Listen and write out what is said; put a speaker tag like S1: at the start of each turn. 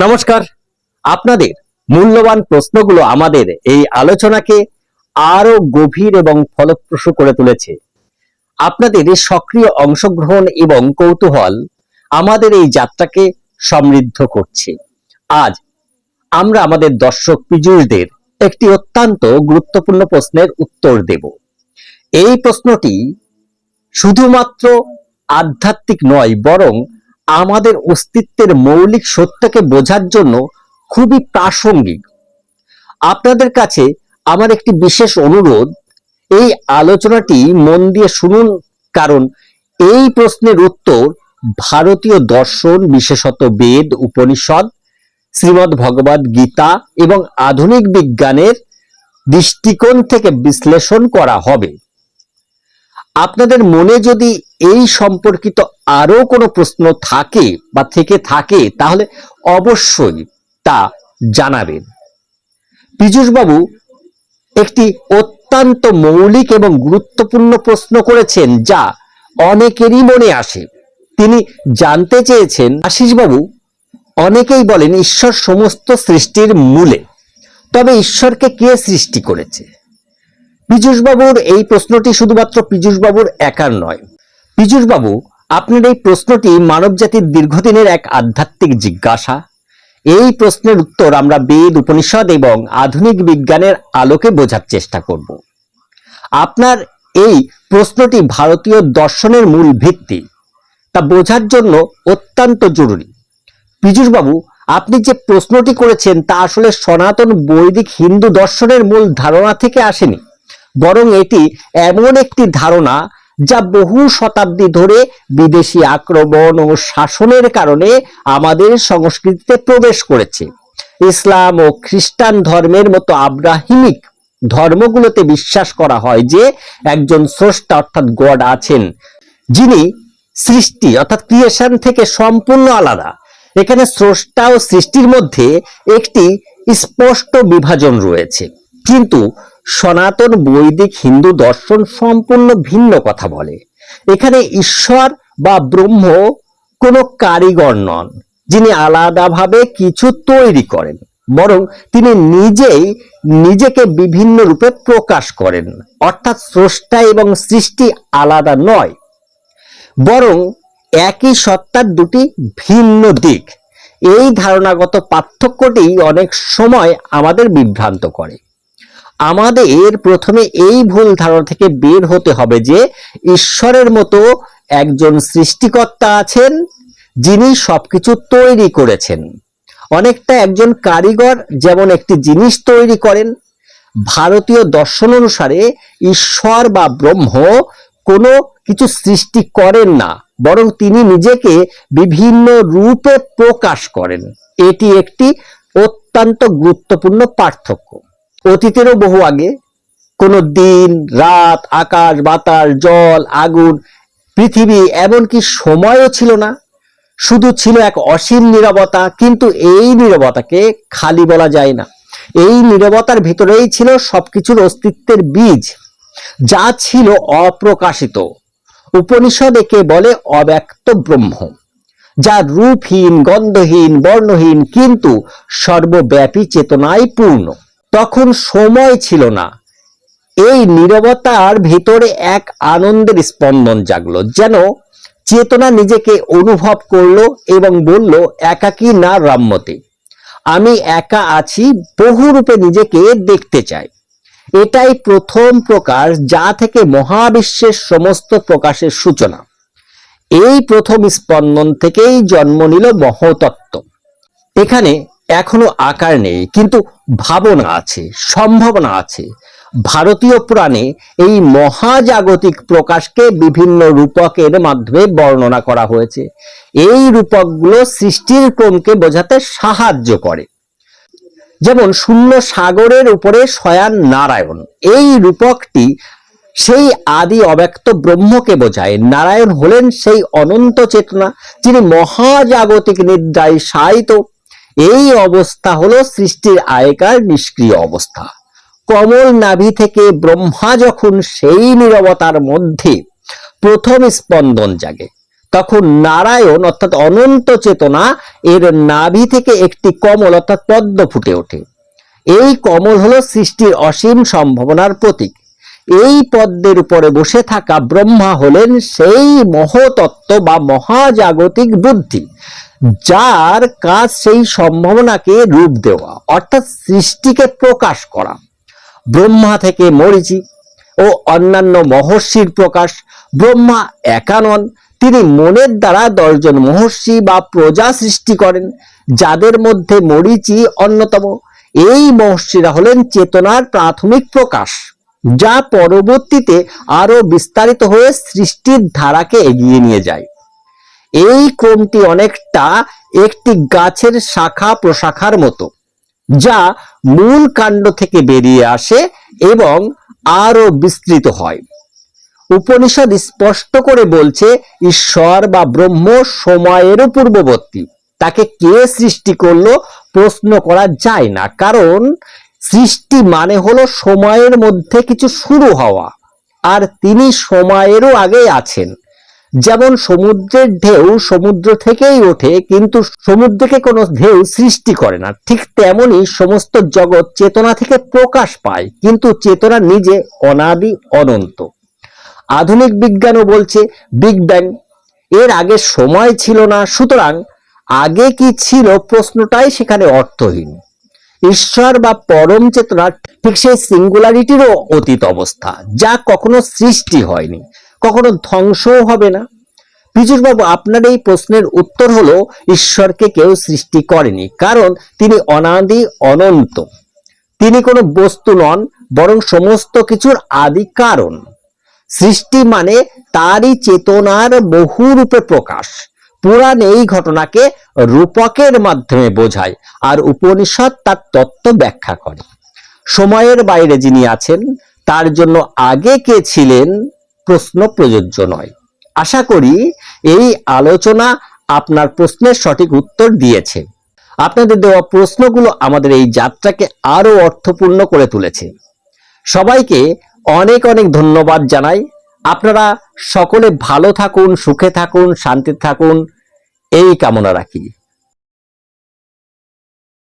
S1: নমস্কার। আপনাদের মূল্যবান প্রশ্নগুলো আমাদের এই আলোচনাকে আরও গভীর এবং ফলপ্রসূ করে তুলেছে। আপনাদের সক্রিয় অংশগ্রহণ এবং কৌতূহল আমাদের এই যাত্রাকে সমৃদ্ধ করছে। আজ আমরা আমাদের দর্শক পীযুষদের একটি অত্যন্ত গুরুত্বপূর্ণ প্রশ্নের উত্তর দেব। এই প্রশ্নটি শুধুমাত্র আধ্যাত্মিক নয়, বরং আমাদের অস্তিত্বের মৌলিক সত্যকে বোঝার জন্য খুবই প্রাসঙ্গিক। আপনাদের কাছে আমার একটি বিশেষ অনুরোধ, এই আলোচনাটি মন দিয়ে শুনুন, কারণ এই প্রশ্নের উত্তর ভারতীয় দর্শন, বিশেষত বেদ, উপনিষদ, শ্রীমদ্ ভগবদ গীতা এবং আধুনিক বিজ্ঞানের দৃষ্টিকোণ থেকে বিশ্লেষণ করা হবে। আপনাদের মনে যদি এই সম্পর্কিত আরও কোনো প্রশ্ন থাকে বা থেকে থাকে, তাহলে অবশ্যই তা জানাবেন। পীযূষবাবু একটি অত্যন্ত মৌলিক এবং গুরুত্বপূর্ণ প্রশ্ন করেছেন যা অনেকেরই মনে আসে। তিনি জানতে চেয়েছেন আশিসবাবু অনেকেই বলেন ঈশ্বর সমস্ত সৃষ্টির মূলে, তবে ঈশ্বরকে কে সৃষ্টি করেছে? পীযূষবাবুর এই প্রশ্নটি শুধুমাত্র পীযূষবাবুর একার নয়। পীযূষবাবু, আপনার এই প্রশ্নটি মানবজাতির দীর্ঘদিনের এক আধ্যাত্মিক জিজ্ঞাসা। এই প্রশ্নের উত্তর আমরা বেদ, উপনিষদ এবং আধুনিক বিজ্ঞানের আলোকে বোঝার চেষ্টা করব। আপনার এই প্রশ্নটি ভারতীয় দর্শনের মূল ভিত্তি। তা বোঝার জন্য অত্যন্ত জরুরি। পীযূষবাবু, আপনি যে প্রশ্নটি করেছেন তা আসলে সনাতন বৈদিক হিন্দু দর্শনের মূল ধারণা থেকে আসেনি। বরং এটি এমন একটি ধারণা যা বহু শতাব্দী ধরে বিদেশি আক্রমণ ও শাসনের কারণে আমাদের সংস্কৃতিতে প্রবেশ করেছে। ইসলাম ও খ্রিস্টান ধর্মের মতো আব্রাহিমিক ধর্মগুলোতে বিশ্বাস করা হয় যে একজন স্রষ্টা অর্থাৎ গড আছেন, যিনি সৃষ্টি অর্থাৎ ক্রিয়েশন থেকে সম্পূর্ণ আলাদা। এখানে স্রষ্টা ও সৃষ্টির মধ্যে একটি স্পষ্ট বিভাজন রয়েছে। কিন্তু সনাতন বৈদিক হিন্দু দর্শন সম্পূর্ণ ভিন্ন কথা বলে। এখানে ঈশ্বর বা ব্রহ্ম কোনো কারিগর নন, যিনি আলাদাভাবে কিছু তৈরি করেন, বরং তিনি নিজেই নিজেকে বিভিন্ন রূপে প্রকাশ করেন, অর্থাৎ স্রষ্টা এবং সৃষ্টি আলাদা নয়। বরং একই সত্তার দুটি ভিন্ন দিক। এই ধারণাগত পার্থক্যটি অনেক সময় আমাদের বিভ্রান্ত করে। আমাদের প্রথমে এই ভুল ধারণা থেকে বের হতে হবে যে ঈশ্বরের মতো একজন সৃষ্টিকর্তা আছেন যিনি সবকিছু তৈরি করেছেন। অনেকটা একজন কারিগর যেমন একটি জিনিস তৈরি করেন, ভারতীয় দর্শন অনুসারে ঈশ্বর বা ব্রহ্ম কোনো কিছু সৃষ্টি করেন না, বরং তিনি নিজেকে বিভিন্ন রূপে প্রকাশ করেন। এটি একটি অত্যন্ত গুরুত্বপূর্ণ পার্থক্য। অতীতেরও বহু আগে, কোনো দিন, রাত, আকাশ, বাতাস, জল, আগুন, পৃথিবী এমনকি সময়ও ছিল না। শুধু ছিল এক অসীম নীরবতা, কিন্তু এই নীরবতাকে খালি বলা যায় না। এই নীরবতার ভিতরেই ছিল সবকিছুর অস্তিত্বের বীজ, যা ছিল অপ্রকাশিত। উপনিষদ একে বলে অব্যক্ত ব্রহ্ম, যা রূপহীন, গন্ধহীন, বর্ণহীন, কিন্তু সর্বব্যাপী চেতনায় পূর্ণ। তখন সময় ছিল না। এই নীরবতার ভিতরে এক আনন্দের স্পন্দন জাগলো, যেন চেতনা নিজেকে অনুভব করল এবং বলল, একাকী না রাম্যতে আমি একা আছি বহু রূপে নিজেকে দেখতে চাই। এটাই প্রথম প্রকাশ, যা থেকে মহাবিশ্বের সমস্ত প্রকাশের সূচনা। এই প্রথম স্পন্দন থেকেই জন্ম নিল মহতত্ত্ব। এখানে এখনও আকার নেই, কিন্তু ভাবনা আছে, সম্ভাবনা আছে। ভারতীয় পুরাণে এই মহাজাগতিক প্রকাশকে বিভিন্ন রূপকের মাধ্যমে বর্ণনা করা হয়েছে। এই রূপকগুলো সৃষ্টির ক্রমকে বোঝাতে সাহায্য করে। যেমন শূন্য সাগরের উপরে শয়ান নারায়ণ, এই রূপকটি সেই আদি অব্যক্ত ব্রহ্মকে বোঝায়। নারায়ণ হলেন সেই অনন্ত চেতনা, যিনি মহাজাগতিক নিদ্রায় সায়িত এই অবস্থা হলো সৃষ্টির আয়কার নিষ্ক্রিয় অবস্থা। কমল নাভি থেকে ব্রহ্মা যখন সেই নীরবতার মধ্যে প্রথম স্পন্দন জাগে, তখন নারায়ণ অর্থাৎ অনন্ত চেতনা এর নাভি থেকে একটি কমল অর্থাৎ পদ্ম ফুটে ওঠে। এই কমল হলো সৃষ্টির অসীম সম্ভাবনার প্রতীক। এই পদ্মের উপরে বসে থাকা ব্রহ্মা হলেন সেই মহতত্ত্ব বা মহাজাগতিক বুদ্ধি, যার কাজ সেই সম্ভাবনাকে রূপ দেওয়া, অর্থাৎ সৃষ্টিকে প্রকাশ করা। ব্রহ্মা থেকে মরিচি ও অন্যান্য মহর্ষির প্রকাশ, ব্রহ্মা একা নন, তিনি মনের দ্বারা দশজন মহর্ষি বা প্রজা সৃষ্টি করেন, যাদের মধ্যে মরিচি অন্যতম। এই মহর্ষিরা হলেন চেতনার প্রাথমিক প্রকাশ। যা পরবর্তীতে আরও বিস্তারিত হয়ে সৃষ্টির ধারাকে এগিয়ে নিয়ে যায়। এই ক্রমটি অনেকটা একটি গাছের শাখা প্রশাখার মতো, যা মূল কাণ্ড থেকে বেরিয়ে আসে এবং আরও বিস্তৃত হয়। উপনিষদ স্পষ্ট করে বলছে, ঈশ্বর বা ব্রহ্ম সময়েরও পূর্ববর্তী, তাকে কে সৃষ্টি করল প্রশ্ন করা যায় না, কারণ সৃষ্টি মানে হলো সময়ের মধ্যে কিছু শুরু হওয়া, আর তিনি সময়েরও আগে আছেন। যেমন সমুদ্রের ঢেউ সমুদ্র থেকেই ওঠে, কিন্তু সমুদ্রকে কোনো ঢেউ সৃষ্টি করে না। ঠিক তেমনি সমস্ত জগৎ চেতনা থেকে প্রকাশ পায়, কিন্তু চেতনা নিজে অনাদি অনন্ত। আধুনিক বিজ্ঞানও বলছে বিগ ব্যাং এর আগে সময় ছিল না, সুতরাং আগে কি ছিল প্রশ্নটাই সেখানে অর্থহীন। ঈশ্বর বা পরম চেতনা ঠিক সেই সিঙ্গুলারিটিরও অতীত অবস্থা, যা কখনো সৃষ্টি হয়নি, কখনো ধ্বংসও হবে না। পীযুষবাবু, আপনার এই প্রশ্নের উত্তর হলো, ঈশ্বরকে কেউ সৃষ্টি করেনি, কারণ তিনি অনাদি, অনন্ত। তিনি কোনো বস্তু নন, বরং সমস্ত কিছুর আদি কারণ। সৃষ্টি মানে তারই চেতনার বহু রূপে প্রকাশ। পুরাণ এই ঘটনাকে রূপকের মাধ্যমে বোঝায় আর উপনিষদ তার তত্ত্ব ব্যাখ্যা করে। সময়ের বাইরে যিনি আছেন, তার জন্য আগে কে ছিলেন প্রশ্ন প্রযোজ্য নয়। আশা করি এই আলোচনা আপনার প্রশ্নের সঠিক উত্তর দিয়েছে। আপনাদের দেওয়া প্রশ্নগুলো আমাদের এই যাত্রাকে আরও অর্থপূর্ণ করে তুলেছে। সবাইকে অনেক অনেক ধন্যবাদ জানাই। আপনারা সকলে ভালো থাকুন সুখে থাকুন শান্তিতে থাকুন। এই কামনা রাখি।